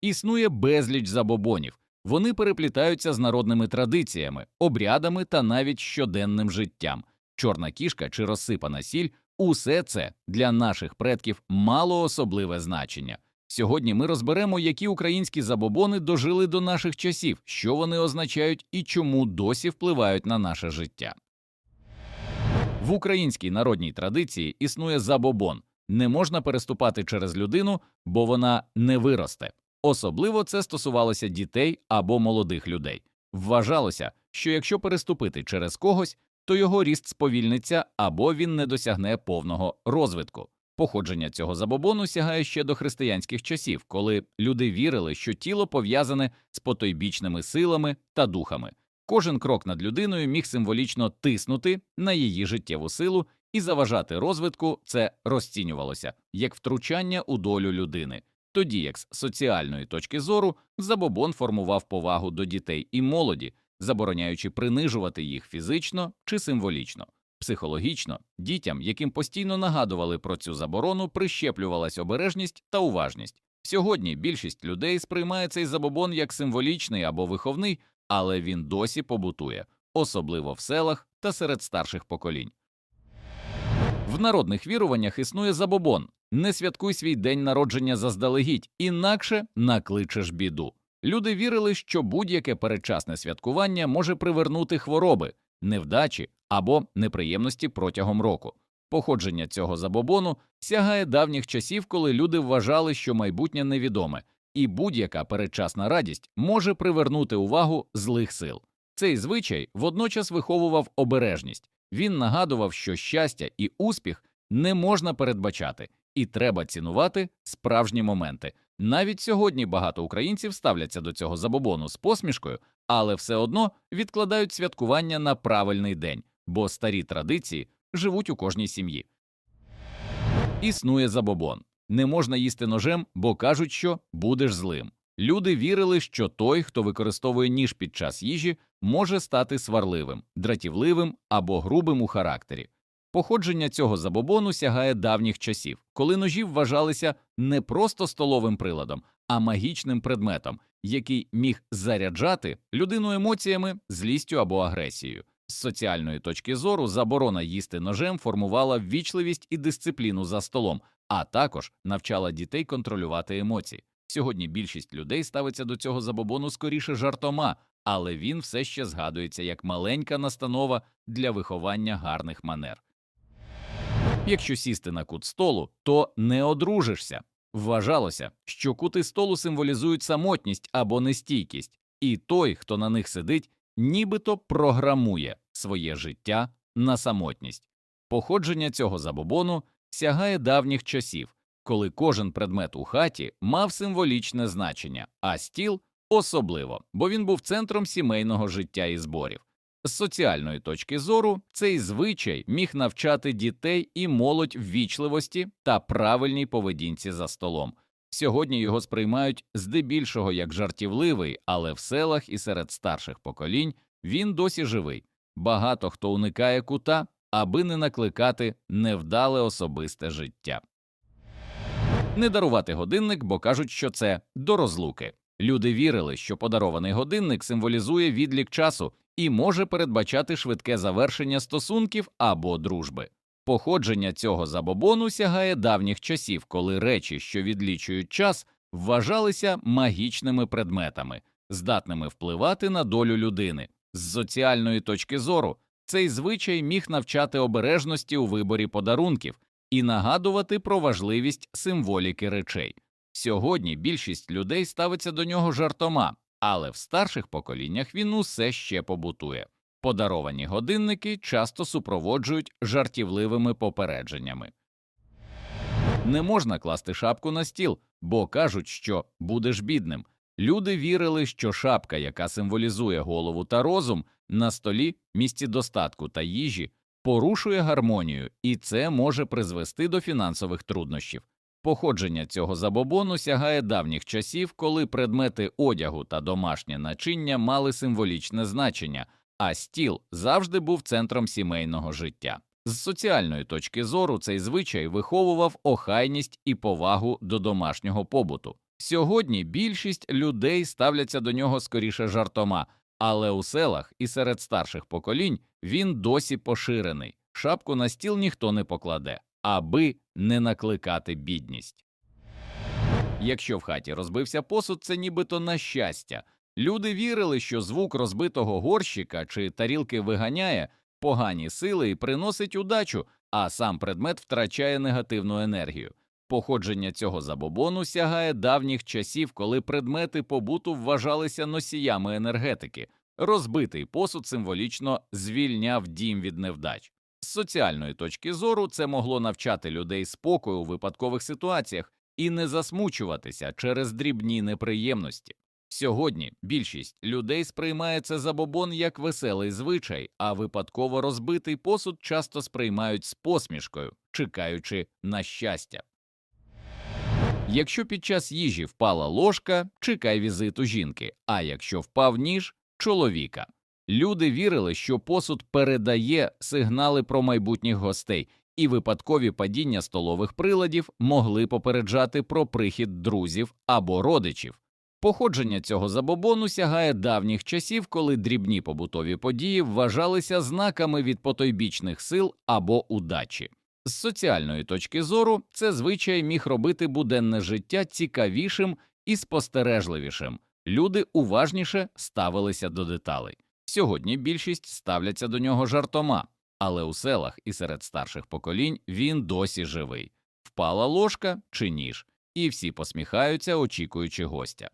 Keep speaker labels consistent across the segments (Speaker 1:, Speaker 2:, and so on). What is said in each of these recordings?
Speaker 1: Існує безліч забобонів. Вони переплітаються з народними традиціями, обрядами та навіть щоденним життям. Чорна кішка чи розсипана сіль усе це для наших предків мало особливе значення. Сьогодні ми розберемо, які українські забобони дожили до наших часів, що вони означають і чому досі впливають на наше життя. В українській народній традиції існує забобон не можна переступати через людину, бо вона не виросте. Особливо це стосувалося дітей або молодих людей. Вважалося, що якщо переступити через когось, то його ріст сповільниться або він не досягне повного розвитку. Походження цього забобону сягає ще до християнських часів, коли люди вірили, що тіло пов'язане з потойбічними силами та духами. Кожен крок над людиною міг символічно тиснути на її життєву силу і заважати розвитку це розцінювалося як втручання у долю людини. Тоді як з соціальної точки зору забобон формував повагу до дітей і молоді, забороняючи принижувати їх фізично чи символічно. Психологічно дітям, яким постійно нагадували про цю заборону, прищеплювалась обережність та уважність. Сьогодні більшість людей сприймає цей забобон як символічний або виховний, але він досі побутує, особливо в селах та серед старших поколінь. В народних віруваннях існує забобон не святкуй свій день народження заздалегідь, інакше накличеш біду. Люди вірили, що будь-яке передчасне святкування може привернути хвороби, невдачі або неприємності протягом року. Походження цього забобону сягає давніх часів, коли люди вважали, що майбутнє невідоме, і будь-яка передчасна радість може привернути увагу злих сил. Цей звичай водночас виховував обережність. Він нагадував, що щастя і успіх не можна передбачати, і треба цінувати справжні моменти. Навіть сьогодні багато українців ставляться до цього забобону з посмішкою, але все одно відкладають святкування на правильний день, бо старі традиції живуть у кожній сім'ї. Існує забобон. Не можна їсти ножем, бо кажуть, що будеш злим. Люди вірили, що той, хто використовує ніж під час їжі, може стати сварливим, дратівливим або грубим у характері. Походження цього забобону сягає давніх часів, коли ножі вважалися не просто столовим приладом, а магічним предметом, який міг заряджати людину емоціями, злістю або агресією. З соціальної точки зору заборона їсти ножем формувала ввічливість і дисципліну за столом, а також навчала дітей контролювати емоції. Сьогодні більшість людей ставиться до цього забобону скоріше жартома, але він все ще згадується як маленька настанова для виховання гарних манер. Якщо сісти на кут столу, то не одружишся. Вважалося, що кути столу символізують самотність або нестійкість, і той, хто на них сидить, нібито програмує своє життя на самотність. Походження цього забобону сягає давніх часів, коли кожен предмет у хаті мав символічне значення, а стіл особливо, бо він був центром сімейного життя і зборів. З соціальної точки зору цей звичай міг навчати дітей і молодь ввічливості та правильній поведінці за столом. Сьогодні його сприймають здебільшого як жартівливий, але в селах і серед старших поколінь він досі живий. Багато хто уникає кута, аби не накликати невдале особисте життя. Не дарувати годинник, бо кажуть, що це до розлуки. Люди вірили, що подарований годинник символізує відлік часу і може передбачати швидке завершення стосунків або дружби. Походження цього забобону сягає давніх часів, коли речі, що відлічують час, вважалися магічними предметами, здатними впливати на долю людини. З соціальної точки зору цей звичай міг навчати обережності у виборі подарунків і нагадувати про важливість символіки речей. Сьогодні більшість людей ставиться до нього жартома, але в старших поколіннях він усе ще побутує. Подаровані годинники часто супроводжують жартівливими попередженнями. Не можна класти шапку на стіл, бо кажуть, що будеш бідним. Люди вірили, що шапка, яка символізує голову та розум, на столі місці достатку та їжі, порушує гармонію, і це може призвести до фінансових труднощів. Походження цього забобону сягає давніх часів, коли предмети одягу та домашнє начиння мали символічне значення, а стіл завжди був центром сімейного життя. З соціальної точки зору цей звичай виховував охайність і повагу до домашнього побуту. Сьогодні більшість людей ставляться до нього скоріше жартома, але у селах і серед старших поколінь він досі поширений. Шапку на стіл ніхто не покладе, аби не накликати бідність. Якщо в хаті розбився посуд, це нібито на щастя. Люди вірили, що звук розбитого горщика чи тарілки виганяє погані сили і приносить удачу, а сам предмет втрачає негативну енергію. Походження цього забобону сягає давніх часів, коли предмети побуту вважалися носіями енергетики. Розбитий посуд символічно звільняв дім від невдач. З соціальної точки зору це могло навчати людей спокою у випадкових ситуаціях і не засмучуватися через дрібні неприємності. Сьогодні більшість людей сприймає це забобон як веселий звичай, а випадково розбитий посуд часто сприймають з посмішкою, чекаючи на щастя. Якщо під час їжі впала ложка, чекай візиту жінки, а якщо впав ніж чоловіка. Люди вірили, що посуд передає сигнали про майбутніх гостей, і випадкові падіння столових приладів могли попереджати про прихід друзів або родичів. Походження цього забобону сягає давніх часів, коли дрібні побутові події вважалися знаками від потойбічних сил або удачі. З соціальної точки зору це звичай міг робити буденне життя цікавішим і спостережливішим. Люди уважніше ставилися до деталей. Сьогодні більшість ставляться до нього жартома, але у селах і серед старших поколінь він досі живий. Впала ложка чи ніж, і всі посміхаються, очікуючи гостя.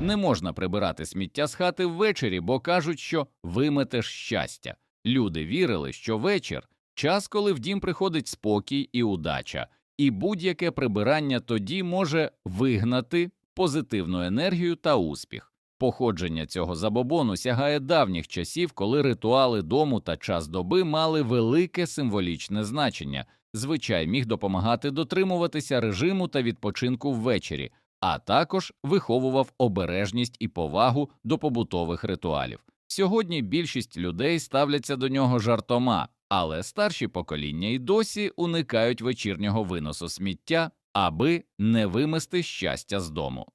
Speaker 1: Не можна прибирати сміття з хати ввечері, бо кажуть, що виметеш щастя. Люди вірили, що вечір час, коли в дім приходить спокій і удача, і будь-яке прибирання тоді може вигнати позитивну енергію та успіх. Походження цього забобону сягає давніх часів, коли ритуали дому та час доби мали велике символічне значення. Звичай міг допомагати дотримуватися режиму та відпочинку ввечері, а також виховував обережність і повагу до побутових ритуалів. Сьогодні більшість людей ставляться до нього жартома, але старші покоління й досі уникають вечірнього виносу сміття, аби не вимести щастя з дому.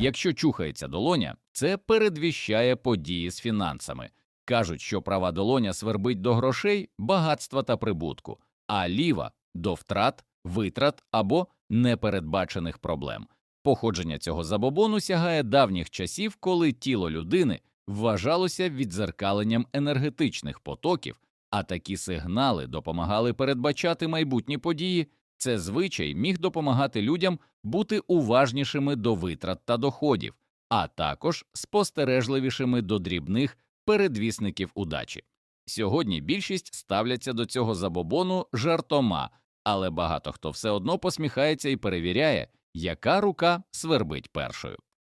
Speaker 1: Якщо чухається долоня, це передвіщає події з фінансами. Кажуть, що права долоня свербить до грошей, багатства та прибутку, а ліва до втрат, витрат або непередбачених проблем. Походження цього забобону сягає давніх часів, коли тіло людини вважалося відзеркаленням енергетичних потоків, а такі сигнали допомагали передбачати майбутні події. Це звичай міг допомагати людям бути уважнішими до витрат та доходів, а також спостережливішими до дрібних передвісників удачі. Сьогодні більшість ставляться до цього забобону жартома, але багато хто все одно посміхається і перевіряє, яка рука свербить першою.